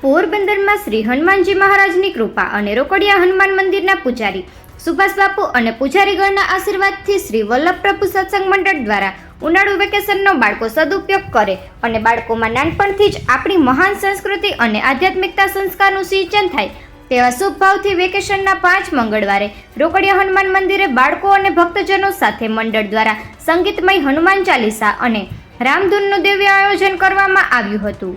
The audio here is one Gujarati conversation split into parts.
પોરબંદરમાં શ્રી હનુમાનજી મહારાજની કૃપા અને રોકડિયા હનુમાન મંદિરના પૂજારી સુભાષ બાપુ અને પૂજારીગણના આશીર્વાદથી શ્રી વલ્લભ પ્રભુ સત્સંગ મંડળ દ્વારા ઉનાળુ વેકેશનનો બાળકો સદુપયોગ કરે અને બાળકોમાં નાનપણથી જ આપણી મહાન સંસ્કૃતિ અને આધ્યાત્મિકતા સંસ્કારનું સિંચન થાય તેવા શુભ ભાવથી વેકેશનના પાંચ મંગળવારે રોકડિયા હનુમાન મંદિરે બાળકો અને ભક્તજનો સાથે મંડળ દ્વારા સંગીતમય હનુમાન ચાલીસા અને રામધૂનનું દિવ્ય આયોજન કરવામાં આવ્યું હતું.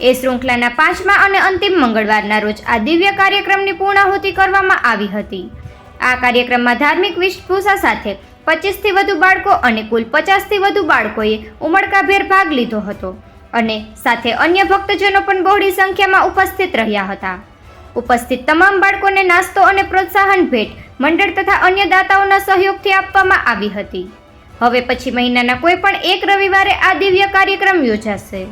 એ શૃંખલાના પાંચમા અને અંતિમ મંગળવારના રોજ આ દિવ્ય કાર્યક્રમની પૂર્ણાહુતિ કરવામાં આવી હતી. આ કાર્યક્રમમાં ધાર્મિક વેશભૂષા સાથે પચીસથી વધુ બાળકો અને કુલ પચાસથી વધુ બાળકોએ ઉમળકાભેર ભાગ લીધો હતો અને સાથે અન્ય ભક્તજનો પણ બહોળી સંખ્યામાં ઉપસ્થિત રહ્યા હતા. ઉપસ્થિત તમામ બાળકોને નાસ્તો અને પ્રોત્સાહન ભેટ મંડળ તથા અન્ય દાતાઓના સહયોગથી આપવામાં આવી હતી. હવે પછી મહિનાના કોઈ પણ એક રવિવારે આ દિવ્ય કાર્યક્રમ યોજાશે.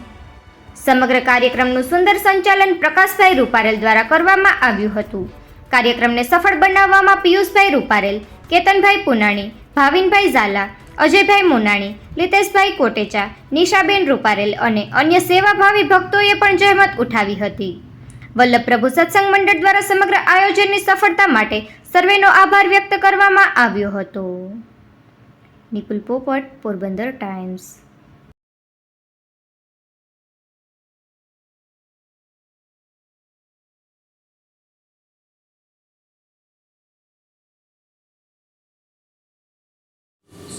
સમગ્ર કાર્યક્રમનું સુંદર સંચાલન પ્રકાશભાઈ રૂપારેલ દ્વારા કરવામાં આવ્યું હતું. કાર્યક્રમને સફળ બનાવવામાં પિયુષભાઈ રૂપારેલ, કેતનભાઈ પુનાણી, ભાવિનભાઈ ઝાલા, અજયભાઈ મોનાણી, લિતેશભાઈ કોટેચા, નિશાબેન રૂપારેલ અને અન્ય સેવાભાવી ભક્તોએ પણ જહેમત ઉઠાવી હતી. વલ્લભપ્રભુ સત્સંગ મંડળ દ્વારા સમગ્ર આયોજનની સફળતા માટે સર્વેનો આભાર વ્યક્ત કરવામાં આવ્યો હતો. નિપુલ પોપટ, પોરબંદર ટાઈમ્સ.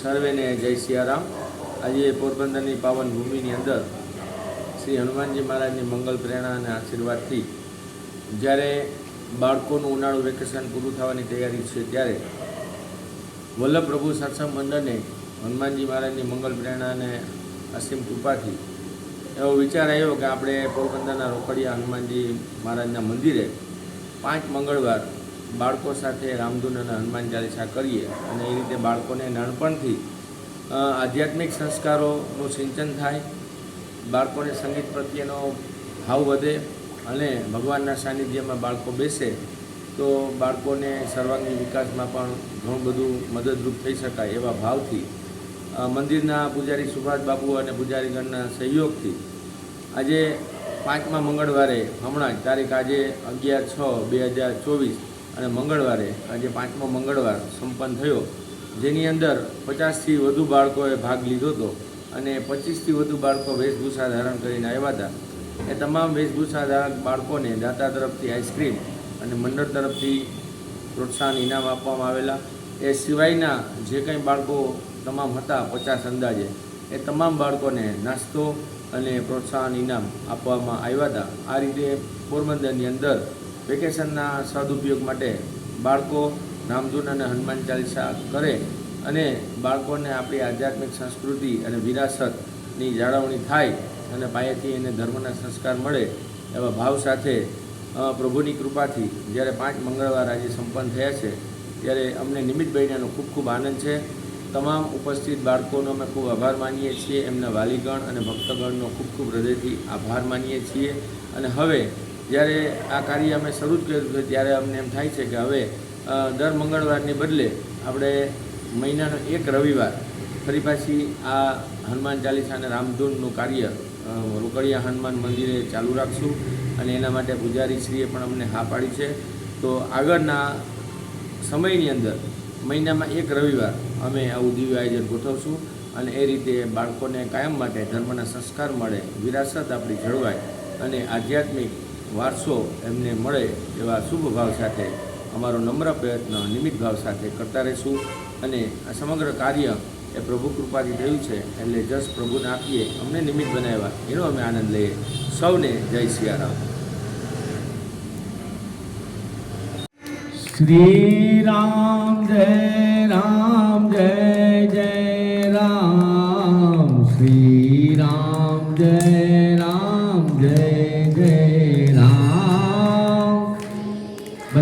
સર્વેને જય સિયારામ. આજે પોરબંદરની પાવન ભૂમિની અંદર શ્રી હનુમાનજી મહારાજની મંગલ પ્રેરણા અને આશીર્વાદથી જ્યારે બાળકોનું ઉનાળુ વેકેશન પૂરું થવાની તૈયારી છે ત્યારે વલ્લભ પ્રભુ સત્સંગ મંડળને હનુમાનજી મહારાજની મંગલ પ્રેરણા અને અસીમ કૃપાથી એવો વિચાર આવ્યો કે આપણે પોરબંદરના રોકડિયા હનુમાનજી મહારાજના મંદિરે પાંચ મંગળવાર બાળકો સાથે રામધૂન અને હનુમાન ચાલીસા કરીએ અને એ રીતે બાળકોને નાનપણથી આધ્યાત્મિક સંસ્કારોનું સિંચન થાય, બાળકોને સંગીત પ્રત્યેનો ભાવ વધે અને ભગવાનના સાનિધ્યમાં બાળકો બેસે, તો બાળકોને સર્વાંગી વિકાસમાં પણ ઘણું બધું મદદરૂપ થઈ શકાય એવા ભાવથી મંદિરના પૂજારી સુભાષ બાબુ અને પૂજારીગણના સહયોગથી. આજે પાંચમા મંગળવારે હમણાં જ તારીખ આજે અગિયાર છ બે હજાર ચોવીસ અને મંગળવારે, આજે પાંચમો મંગળવાર સંપન્ન થયો. જેની અંદર પચાસથી વધુ બાળકોએ ભાગ લીધો હતો અને પચીસથી વધુ બાળકો વેશભૂષા ધારણ કરીને આવ્યા હતા. એ તમામ વેશભૂષા ધારક બાળકોને દાતા તરફથી આઈસ્ક્રીમ અને મંડળ તરફથી પ્રોત્સાહન ઇનામ આપવામાં આવેલા. એ સિવાયના જે કંઈ બાળકો તમામ હતા, પચાસ અંદાજે, એ તમામ બાળકોને નાસ્તો અને પ્રોત્સાહન ઇનામ આપવામાં આવ્યા હતા. આ રીતે પોરબંદરની અંદર વેકેશનના સદુપયોગ માટે બાળકો રામધૂન અને હનુમાન ચાલીસા કરે અને બાળકોને આપણી આધ્યાત્મિક સંસ્કૃતિ અને વિરાસતની જાળવણી થાય અને પાયેથી એને ધર્મના સંસ્કાર મળે એવા ભાવ સાથે પ્રભુની કૃપાથી જ્યારે પાંચ મંગળવાર આજે સંપન્ન થયા છે, ત્યારે અમને નિમિત્તભાઈનો ખૂબ ખૂબ આનંદ છે. તમામ ઉપસ્થિત બાળકોનો અમે ખૂબ આભાર માનીએ છીએ. એમના વાલીગણ અને ભક્તગણનો ખૂબ ખૂબ હૃદયથી આભાર માનીએ છીએ. અને હવે જ્યારે આ કાર્ય અમે શરૂ જ કર્યું છે, ત્યારે અમને એમ થાય છે કે હવે દર મંગળવારને બદલે આપણે મહિનાનો એક રવિવાર ફરી પાછી આ હનુમાન ચાલીસા અને રામધૂનનું કાર્ય રોકડિયા હનુમાન મંદિરે ચાલુ રાખશું અને એના માટે પૂજારીશ્રીએ પણ અમને હા પાડી છે. તો આગળના સમયની અંદર મહિનામાં એક રવિવાર અમે આવું દિવ્ય આયોજન ગોઠવશું અને એ રીતે બાળકોને કાયમ માટે ધર્મના સંસ્કાર મળે, વિરાસત આપણી જળવાય અને આધ્યાત્મિક વારસો એમને મળે એવા શુભ ભાવ સાથે અમારો નમ્ર પ્રયત્ન નિમિત્ત ભાવ સાથે કરતા રહીશું અને આ સમગ્ર કાર્ય એ પ્રભુ કૃપાથી થયું છે એટલે જસ પ્રભુને આપીએ, અમને નિમિત્ત બનાવ્યા. એનો અમે આનંદ લઈએ. સૌને જય સિયારામ. શ્રી રામ જય રામ જય. જય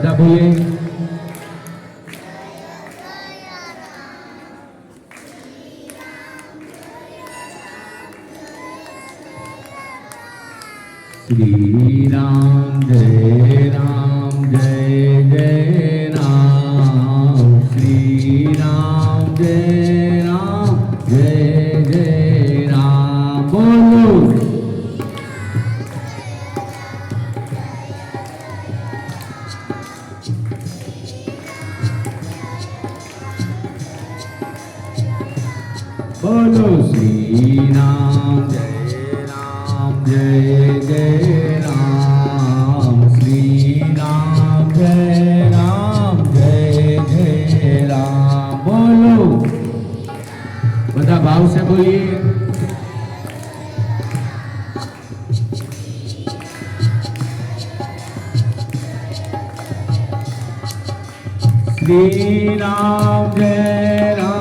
બધા બોલે શ્રી રામ બોલો શ્રી રામ જય રામ, જય જય રામ શ્રી રામ જય રામ જય જય રામ બોલો બધા ભાવ છે બોલીએ શ્રી રામ, જય રામ.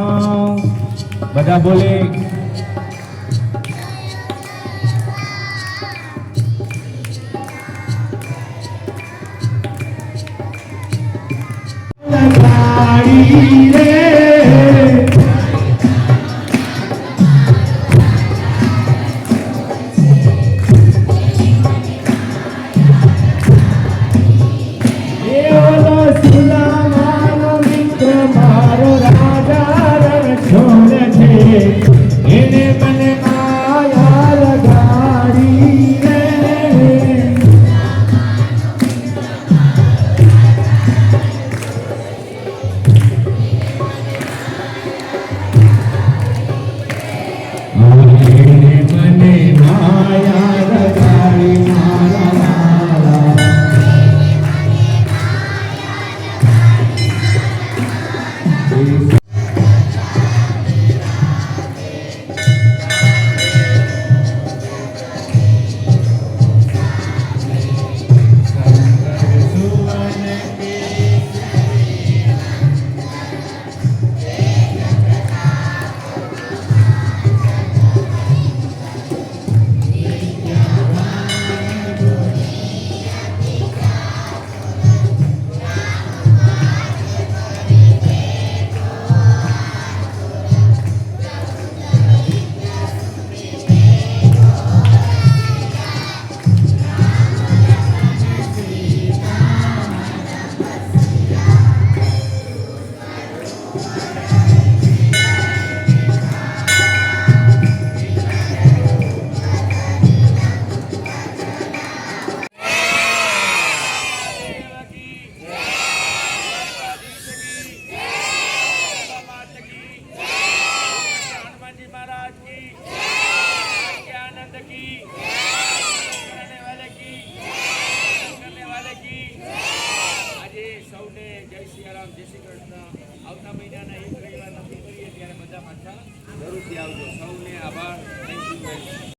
બધા બોલે.